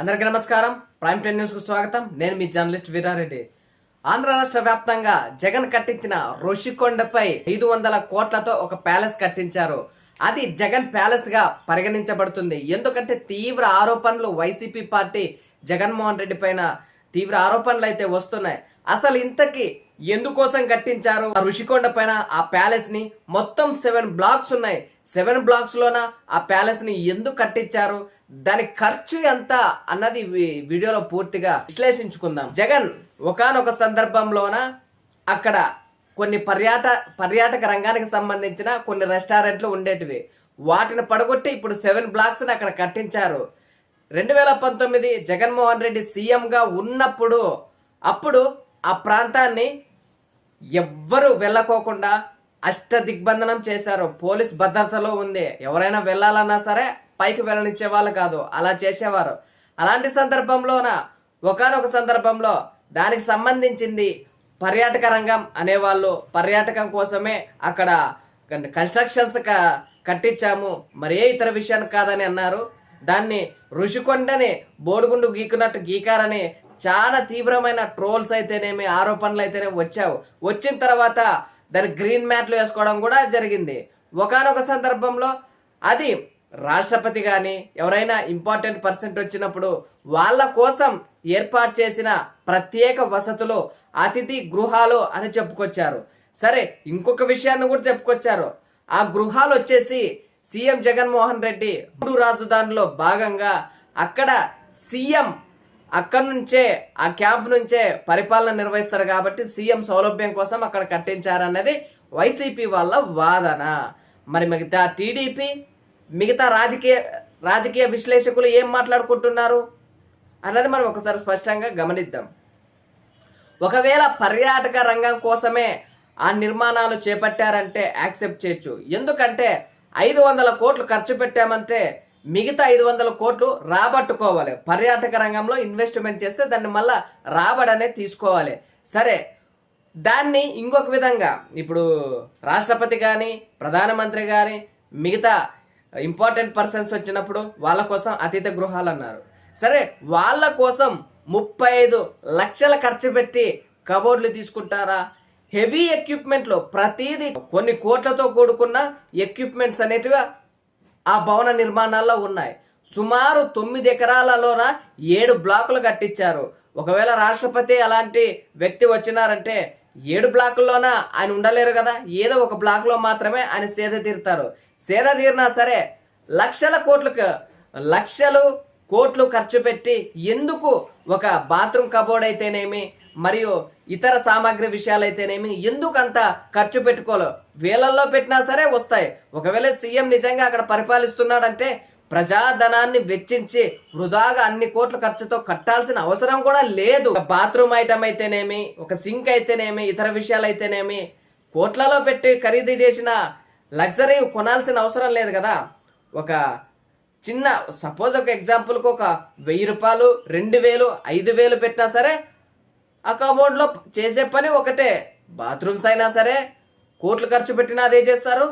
అందరికీ నమస్కారం. Prime ten న్యూస్కు స్వాగతం. నేను మీ జర్నలిస్ట్ వీరారెడ్డి. ఆంధ్ర రాష్ట్ర వ్యాప్తంగా జగన్ కట్టించిన రుషికొండపై ఐదు వందల కోట్లతో ఒక ప్యాలెస్ కట్టించారు. అది జగన్ ప్యాలెస్గా పరిగణించబడుతుంది. ఎందుకంటే తీవ్ర ఆరోపణలు వైసీపీ పార్టీ జగన్మోహన్ రెడ్డి పైన తీవ్ర ఆరోపణలు అయితే వస్తున్నాయి. అసలు ఇంతకీ ఎందుకోసం కట్టించారు? ఆ ఋషికొండ పైన ఆ ప్యాలెస్ని మొత్తం సెవెన్ బ్లాక్స్ ఉన్నాయి. సెవెన్ బ్లాక్స్ లోన ఆ ప్యాలెస్ని ఎందుకు కట్టించారు? దాని ఖర్చు ఎంత అన్నది వీడియోలో పూర్తిగా విశ్లేషించుకుందాం. జగన్ ఒకానొక సందర్భంలోన అక్కడ కొన్ని పర్యాట పర్యాటక రంగానికి సంబంధించిన కొన్ని రెస్టారెంట్లు ఉండేటివి. వాటిని పడగొట్టి ఇప్పుడు సెవెన్ బ్లాక్స్ని అక్కడ కట్టించారు. రెండు వేల పంతొమ్మిది జగన్మోహన్ రెడ్డి సీఎంగా ఉన్నప్పుడు అప్పుడు ఆ ప్రాంతాన్ని ఎవ్వరు వెళ్ళకోకుండా అష్ట దిగ్బంధనం చేశారు. పోలీస్ భద్రతలో ఉంది. ఎవరైనా వెళ్ళాలన్నా సరే పైకి వెళ్ళనిచ్చే వాళ్ళు కాదు. అలా చేసేవారు. అలాంటి సందర్భంలోన ఒకనొక సందర్భంలో దానికి సంబంధించింది పర్యాటక రంగం అనేవాళ్ళు పర్యాటకం కోసమే అక్కడ కన్స్ట్రక్షన్స్ కట్టించాము. మరి ఏ ఇతర విషయానికి కాదని అన్నారు. దాన్ని ఋషికొండని బోడుగుండు గీకున్నట్టు గీకారని చాలా తీవ్రమైన ట్రోల్స్ అయితేనేమి ఆరోపణలు అయితేనే వచ్చావు. వచ్చిన తర్వాత దాని గ్రీన్ మ్యాట్లు వేసుకోవడం కూడా జరిగింది. ఒకానొక సందర్భంలో అది రాష్ట్రపతి కానీ ఎవరైనా ఇంపార్టెంట్ పర్సెంట్ వచ్చినప్పుడు వాళ్ళ కోసం ఏర్పాటు చేసిన ప్రత్యేక వసతులు అతిథి గృహాలు అని చెప్పుకొచ్చారు. సరే ఇంకొక విషయాన్ని కూడా చెప్పుకొచ్చారు. ఆ గృహాలు వచ్చేసి సీఎం జగన్మోహన్ రెడ్డి మూడు రాజధానిలో భాగంగా అక్కడ సీఎం అక్కడ నుంచే ఆ క్యాంప్ నుంచే పరిపాలన నిర్వహిస్తారు కాబట్టి సీఎం సౌలభ్యం కోసం అక్కడ కట్టించారన్నది వైసీపీ వాళ్ళ వాదన. మరి మిగతా టీడీపీ మిగతా రాజకీయ రాజకీయ విశ్లేషకులు ఏం మాట్లాడుకుంటున్నారు అన్నది మనం ఒకసారి స్పష్టంగా గమనిద్దాం. ఒకవేళ పర్యాటక రంగం కోసమే ఆ నిర్మాణాలు చేపట్టారంటే యాక్సెప్ట్ చేయొచ్చు. ఎందుకంటే ఐదు వందల కోట్లు ఖర్చు పెట్టామంటే మిగతా ఐదు వందల కోట్లు రాబట్టుకోవాలి. పర్యాటక రంగంలో ఇన్వెస్ట్మెంట్ చేస్తే దాన్ని మళ్ళా రాబడనే తీసుకోవాలి. సరే దాన్ని ఇంకొక విధంగా ఇప్పుడు రాష్ట్రపతి కానీ ప్రధానమంత్రి కానీ మిగతా ఇంపార్టెంట్ పర్సన్స్ వచ్చినప్పుడు వాళ్ళ కోసం అతిథి గృహాలు అన్నారు. సరే వాళ్ళ కోసం ముప్పై ఐదు లక్షల ఖర్చు పెట్టి కబోర్డ్లు తీసుకుంటారా? హెవీ ఎక్విప్మెంట్లో ప్రతిదీ కొన్ని కోట్లతో కూడుకున్న ఎక్విప్మెంట్స్ అనేటివి ఆ భవన నిర్మాణాల్లో ఉన్నాయి. సుమారు తొమ్మిది ఎకరాలలోన ఏడు బ్లాకులు కట్టించారు. ఒకవేళ రాష్ట్రపతి అలాంటి వ్యక్తి వచ్చినారంటే ఏడు బ్లాకుల్లోన ఆయన ఉండలేరు కదా. ఏదో ఒక బ్లాక్లో మాత్రమే ఆయన సేద తీరుతారు. సేద తీరినా సరే లక్షల కోట్లకు లక్షలు కోట్లు ఖర్చు పెట్టి ఎందుకు ఒక బాత్రూమ్ కబోర్డ్ అయితేనేమి మరియు ఇతర సామాగ్రి విషయాలైతేనేమి ఎందుకు అంత ఖర్చు పెట్టుకోలో? వేలల్లో పెట్టినా సరే వస్తాయి. ఒకవేళ సీఎం నిజంగా అక్కడ పరిపాలిస్తున్నాడంటే ప్రజాధనాన్ని వెచ్చించి వృధాగా అన్ని కోట్ల ఖర్చుతో కట్టాల్సిన అవసరం కూడా లేదు. బాత్రూమ్ ఐటమ్ అయితేనేమి ఒక సింక్ అయితేనేమి ఇతర విషయాలు అయితేనేమి కోట్లలో పెట్టి ఖరీదు చేసిన లగ్జరీ కొనాల్సిన అవసరం లేదు కదా. ఒక చిన్న సపోజ్ ఒక ఎగ్జాంపుల్కి ఒక వెయ్యి రూపాయలు రెండు వేలు ఐదు వేలు పెట్టినా సరే ఆ కబోర్డ్లో చేసే పని ఒకటే. బాత్రూమ్స్ అయినా సరే కోట్లు ఖర్చు పెట్టినా అదే చేస్తారు.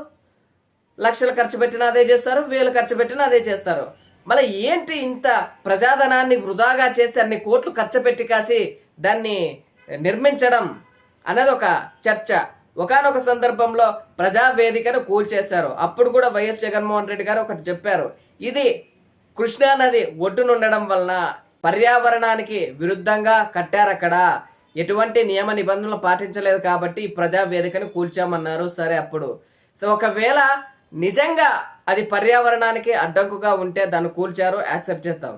లక్షలు ఖర్చు పెట్టినా అదే చేస్తారు వేలు ఖర్చు పెట్టినా అదే చేస్తారు. మళ్ళీ ఏంటి ఇంత ప్రజాధనాన్ని వృధాగా చేసి అన్ని కోట్లు ఖర్చు పెట్టి కాసి దాన్ని నిర్మించడం అనేది ఒక చర్చ. ఒకానొక సందర్భంలో ప్రజా వేదికను కూల్చేశారు. అప్పుడు కూడా వైఎస్ జగన్మోహన్ రెడ్డి గారు ఒకటి చెప్పారు. ఇది కృష్ణా నది ఒడ్డునుండడం వలన పర్యావరణానికి విరుద్ధంగా కట్టారక్కడ ఎటువంటి నియమ నిబంధనలు పాటించలేదు కాబట్టి ప్రజావేదికను ప్రజా వేదికను కూల్చామన్నారు సరే అప్పుడు. సో ఒకవేళ నిజంగా అది పర్యావరణానికి అడ్డంకుగా ఉంటే దాన్ని కూల్చారు యాక్సెప్ట్ చేస్తాం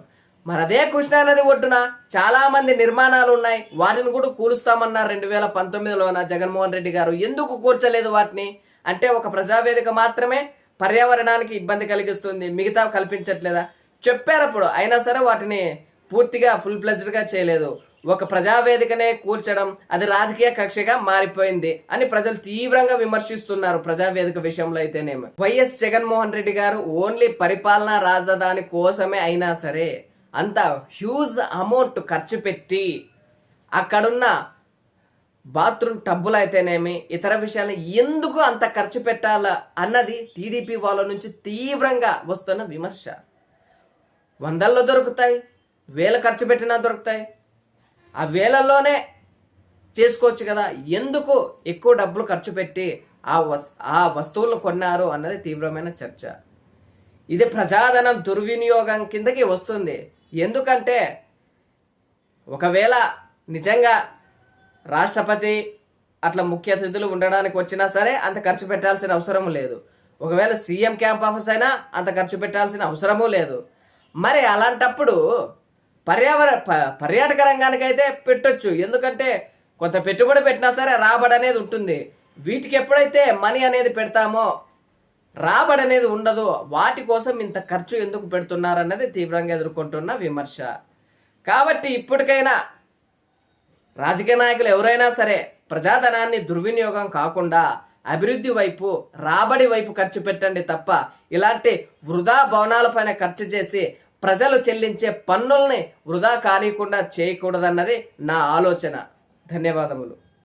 మనదే కృష్ణానది కృష్ణా నది ఒడ్డున చాలా మంది నిర్మాణాలు ఉన్నాయి వాటిని కూడా కూలుస్తామన్నారు రెండు వేల పంతొమ్మిదిలోన జగన్మోహన్ రెడ్డి గారు. ఎందుకు కూర్చలేదు వాటిని? అంటే ఒక ప్రజావేదిక మాత్రమే పర్యావరణానికి ఇబ్బంది కలిగిస్తుంది. మిగతా కల్పించట్లేదా? చెప్పారప్పుడు అయినా సరే వాటిని పూర్తిగా ఫుల్ ప్లెజ్డ్గా చేయలేదు. ఒక ప్రజావేదికనే కూర్చడం అది రాజకీయ కక్షగా మారిపోయింది అని ప్రజలు తీవ్రంగా విమర్శిస్తున్నారు ప్రజావేదిక విషయంలో అయితేనేమి. వైఎస్ జగన్మోహన్ రెడ్డి గారు ఓన్లీ పరిపాలనా రాజధాని కోసమే అయినా సరే అంత హ్యూజ్ అమౌంట్ ఖర్చు పెట్టి అక్కడున్న బాత్రూమ్ టబ్బులు అయితేనేమి ఇతర విషయాలు ఎందుకు అంత ఖర్చు పెట్టాలా అన్నది టీడీపీ వాళ్ళ నుంచి తీవ్రంగా వస్తున్న విమర్శ. వందల్లో దొరుకుతాయి వేల ఖర్చు పెట్టినా దొరుకుతాయి. ఆ వేలల్లోనే చేసుకోవచ్చు కదా ఎందుకు ఎక్కువ డబ్బులు ఖర్చు పెట్టి ఆ వస్ ఆ వస్తువులను కొన్నారు అన్నది తీవ్రమైన చర్చ. ఇది ప్రజాధనం దుర్వినియోగం కిందకి వస్తుంది. ఎందుకంటే ఒకవేళ నిజంగా రాష్ట్రపతి అట్లా ముఖ్య అతిథులు ఉండడానికి వచ్చినా సరే అంత ఖర్చు పెట్టాల్సిన అవసరం లేదు. ఒకవేళ సీఎం క్యాంప్ ఆఫీస్ అయినా అంత ఖర్చు పెట్టాల్సిన అవసరమూ లేదు. మరి అలాంటప్పుడు పర్యావరణ ప- పర్యాటక రంగానికి అయితే పెట్టొచ్చు. ఎందుకంటే కొంత పెట్టుబడి పెట్టినా సరే రాబడి అనేది ఉంటుంది. వీటికి ఎప్పుడైతే మనీ అనేది పెడతామో రాబడి అనేది ఉండదు. వాటి కోసం ఇంత ఖర్చు ఎందుకు పెడుతున్నారన్నది తీవ్రంగా ఎదుర్కొంటున్న విమర్శ. కాబట్టి ఇప్పటికైనా రాజకీయ నాయకులు ఎవరైనా సరే ప్రజాధనాన్ని దుర్వినియోగం కాకుండా అభివృద్ధి వైపు రాబడి వైపు ఖర్చు పెట్టండి తప్ప ఇలాంటి వృధా భవనాలపైన ఖర్చు చేసి ప్రజలు చెల్లించే పన్నుల్ని వృధా కానియకుండా చేయకూడదన్నది నా ఆలోచన. ధన్యవాదములు.